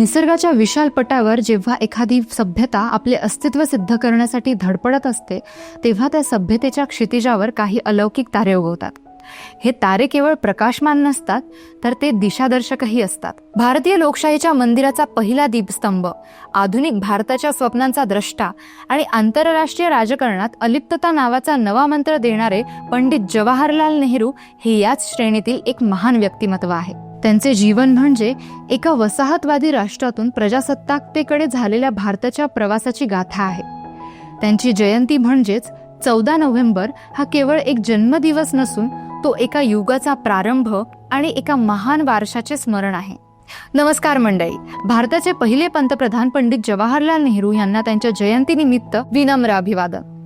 निसर्गाच्या विशाल पटावर जेव्हा एखादी सभ्यता आपले अस्तित्व सिद्ध करण्यासाठी धडपडत असते तेव्हा त्या सभ्यतेच्या क्षितिजावर काही अलौकिक तारे उगवतात. हे तारे केवळ प्रकाशमान नसतात तर ते दिशादर्शकही असतात. भारतीय लोकशाहीच्या मंदिराचा पहिला दीपस्तंभ आधुनिक भारताच्या स्वप्नांचा द्रष्टा आणि आंतरराष्ट्रीय राजकारणात अलिप्तता नावाचा नवा मंत्र देणारे पंडित जवाहरलाल नेहरू हे याच श्रेणीतील एक महान व्यक्तिमत्व आहे. त्यांचे जीवन म्हणजे एका वसाहतवादी राष्ट्रातून प्रजासत्ताकतेकडे झालेल्या भारताच्या प्रवासाची गाथा आहे. त्यांची जयंती म्हणजेच चौदा नोव्हेंबर हा केवळ एक जन्मदिवस नसून तो एका युगाचा प्रारंभ आणि एका महान वारशाचे स्मरण आहे. नमस्कार मंडळी. भारताचे पहिले पंतप्रधान पंडित जवाहरलाल नेहरू यांना त्यांच्या जयंतीनिमित्त विनम्र अभिवादन.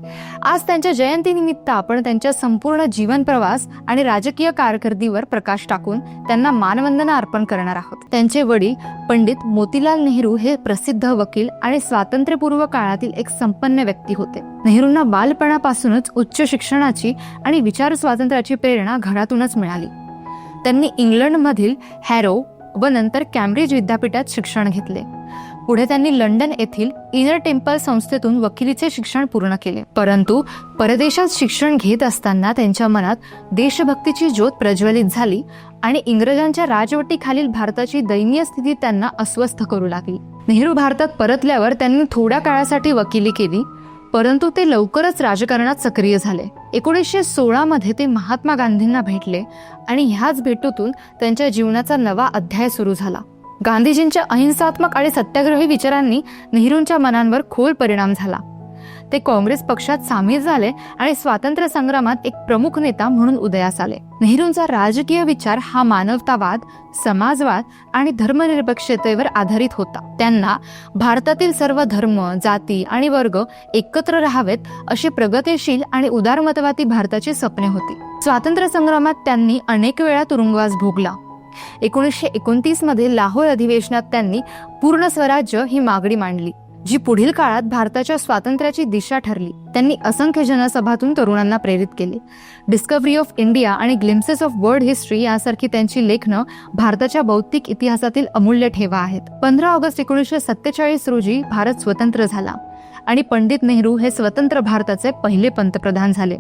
आज त्यांच्या जयंतीनिमित्त आपण त्यांच्या संपूर्ण जीवन प्रवास आणि राजकीय कारकिर्दीवर प्रकाश टाकून त्यांना मानवंदना अर्पण करणार आहोत. त्यांचे वडील पंडित मोतीलाल नेहरू हे प्रसिद्ध वकील आणि स्वातंत्र्यपूर्व काळातील एक संपन्न व्यक्ती होते. नेहरूंना बालपणापासूनच उच्च शिक्षणाची आणि विचार स्वातंत्र्याची प्रेरणा घरातूनच मिळाली. त्यांनी इंग्लंडमधील हॅरो व नंतर कॅम्ब्रिज विद्यापीठात शिक्षण घेतले. पुढे त्यांनी लंडन येथील इनर टेम्पल संस्थेतून वकिलीचे शिक्षण पूर्ण केले. परंतु परदेशात शिक्षण घेत असताना त्यांच्या मनात देशभक्तीची ज्योत प्रज्वलित झाली आणि इंग्रजांच्या राजवटीखालील भारताची दयनीय स्थिती त्यांना अस्वस्थ करू लागली. नेहरू भारतात परतल्यावर त्यांनी थोड्या काळासाठी वकिली केली परंतु ते लवकरच राजकारणात सक्रिय झाले. एकोणीसशे सोळामध्ये ते महात्मा गांधींना भेटले आणि ह्याच भेटीतून त्यांच्या जीवनाचा नवा अध्याय सुरू झाला. गांधीजींच्या अहिंसात्मक आणि सत्याग्रही विचारांनी नेहरूंच्या मनांवर खोल परिणाम झाला. ते काँग्रेस पक्षात सामील झाले आणि स्वातंत्र्य संग्रामात एक प्रमुख नेता म्हणून उदयास आले. नेहरूंचा राजकीय विचार हा मानवतावाद समाजवाद आणि धर्मनिरपेक्षतेवर आधारित होता. त्यांना भारतातील सर्व धर्म जाती आणि वर्ग एकत्र राहावेत अशी प्रगतीशील आणि उदारमतवादी भारताची स्वप्ने होती. स्वातंत्र्य संग्रामात त्यांनी अनेक वेळा तुरुंगवास भोगला. एकोणीसशे एकोणतीसमध्ये लाहोर अधिवेशनात त्यांनी पूर्ण स्वराज्य ही मागणी मांडली जी पुढील काळात भारताच्या स्वातंत्र्याची दिशा ठरली. त्यांनी असंख्य जनसभातून तरुणांना प्रेरित केले. डिस्कव्हरी ऑफ इंडिया आणि ग्लिम्सेस ऑफ वर्ल्ड हिस्ट्री यासारखी त्यांची लेखनं भारताच्या बौद्धिक इतिहासातील अमूल्य ठेवा आहेत. पंधरा ऑगस्ट एकोणीसशे सत्तेचाळीस रोजी भारत स्वतंत्र झाला आणि पंडित नेहरू हे स्वतंत्र भारताचे पहिले पंतप्रधान झाले.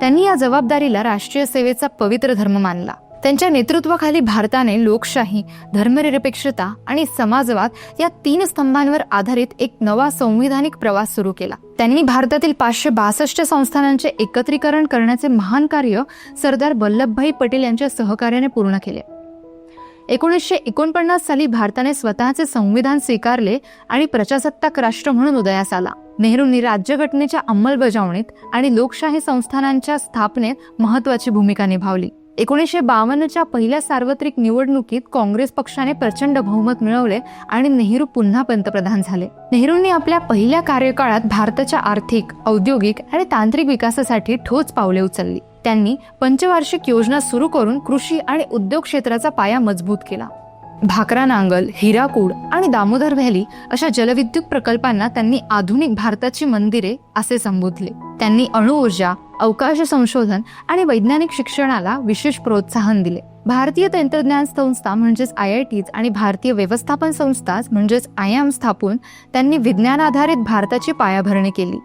त्यांनी या जबाबदारीला राष्ट्रीय सेवेचा पवित्र धर्म मानला. त्यांच्या नेतृत्वाखाली भारताने लोकशाही धर्मनिरपेक्षता आणि समाजवाद या तीन स्तंभांवर आधारित एक नवा संविधानिक प्रवास सुरू केला. त्यांनी भारतातील पाचशे बासष्ट संस्थानांचे एकत्रीकरण करण्याचे महान कार्य सरदार वल्लभभाई पटेल यांच्या सहकार्याने पूर्ण केले. एकोणीसशे एकोणपन्नास साली भारताने स्वतःचे संविधान स्वीकारले आणि प्रजासत्ताक राष्ट्र म्हणून उदयास आला. नेहरूंनी राज्यघटनेच्या अंमलबजावणीत आणि लोकशाही संस्थानांच्या स्थापनेत महत्वाची भूमिका निभावली. एकोणीसशे बावन्नच्या पहिल्या सार्वत्रिक निवडणुकीत काँग्रेस पक्षाने प्रचंड बहुमत मिळवले आणि नेहरू पुन्हा पंतप्रधान झाले. नेहरूंनी आपल्या पहिल्या कार्यकाळात भारताच्या आर्थिक औद्योगिक आणि तांत्रिक विकासासाठी ठोस पावले उचलली. त्यांनी पंचवार्षिक योजना सुरू करून कृषी आणि उद्योग क्षेत्राचा पाया मजबूत केला. भाकरा नांगल हिराकूड आणि दामोदर व्हॅली अशा जलविद्युत प्रकल्पांना त्यांनी आधुनिक भारताची मंदिरे असे संबोधले. त्यांनी अणुऊर्जा अवकाश संशोधन आणि वैज्ञानिक शिक्षणाला विशेष प्रोत्साहन दिले. भारतीय तंत्रज्ञान संस्था म्हणजेच आय आय टीज आणि भारतीय व्यवस्थापन संस्था म्हणजेच आय एम स्थापून त्यांनी विज्ञान आधारित भारताची पायाभरणी केली.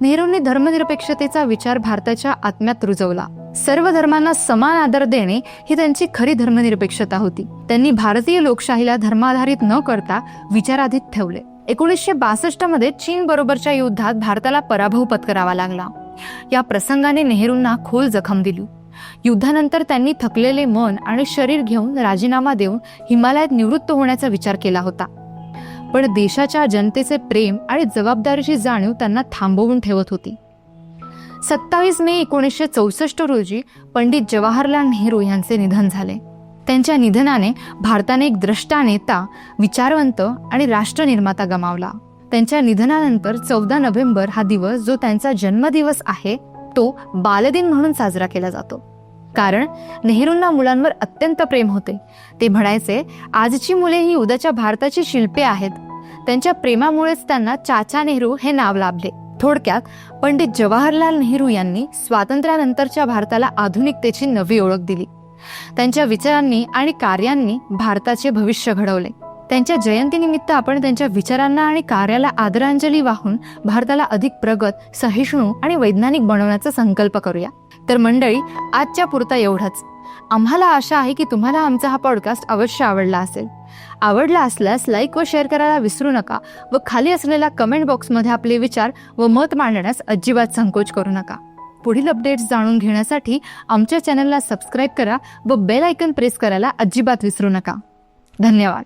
नेहरूंनी धर्मनिरपेक्षतेचा विचार भारताच्या आत्म्यात रुजवला. सर्व धर्मांना समान आदर देणे ही त्यांची खरी धर्मनिरपेक्षता होती. त्यांनी भारतीय लोकशाहीला धर्माधारित न करता विचाराधीत ठेवले. एकोणीसशे बासष्टमध्ये चीन बरोबरच्या युद्धात भारताला पराभव पत्करावा लागला. या प्रसंगाने नेहरूंना खोल जखम दिली. युद्धानंतर त्यांनी थकलेले मन आणि शरीर घेऊन राजीनामा देऊन हिमालयात निवृत्त होण्याचा विचार केला होता. पण देशाच्या जनतेचे प्रेम आणि जबाबदारीची जाणीव त्यांना थांबवून ठेवत होती. सत्तावीस मे एकोणीसशे चौसष्ट रोजी पंडित जवाहरलाल नेहरू यांचे निधन झाले. त्यांच्या निधनाने भारताने एक द्रष्टा नेता विचारवंत आणि राष्ट्रनिर्माता गमावला. त्यांच्या निधनानंतर चौदा नोव्हेंबर हा दिवस जो त्यांचा जन्मदिवस आहे तो बालदिन म्हणून साजरा केला जातो. कारण नेहरूंना मुलांवर अत्यंत प्रेम होते. ते म्हणायचे आजची मुले ही उद्याच्या भारताची शिल्पे आहेत. त्यांच्या प्रेमामुळेच त्यांना चाचा नेहरू हे नाव लाभले. थोडक्यात पंडित जवाहरलाल नेहरू यांनी स्वातंत्र्यानंतरच्या भारताला आधुनिकतेची नवी ओळख दिली. त्यांच्या विचारांनी आणि कार्यांनी भारताचे भविष्य घडवले. त्यांच्या जयंतीनिमित्त आपण त्यांच्या विचारांना आणि कार्याला आदरांजली वाहून भारताला अधिक प्रगत सहिष्णू आणि वैज्ञानिक बनवण्याचा संकल्प करूया. तर मंडळी आजच्या पुरता एवढंच. आम्हाला आशा आहे की तुम्हाला आमचा हा पॉडकास्ट अवश्य आवडला असेल. आवडला असल्यास लाईक व शेअर करायला विसरू नका व खाली असलेल्या कमेंट बॉक्समध्ये आपले विचार व मत मांडण्यास अजिबात संकोच करू नका. पुढील अपडेट्स जाणून घेण्यासाठी आमच्या चॅनलला सबस्क्राईब करा व बेल आयकन प्रेस करायला अजिबात विसरू नका. धन्यवाद.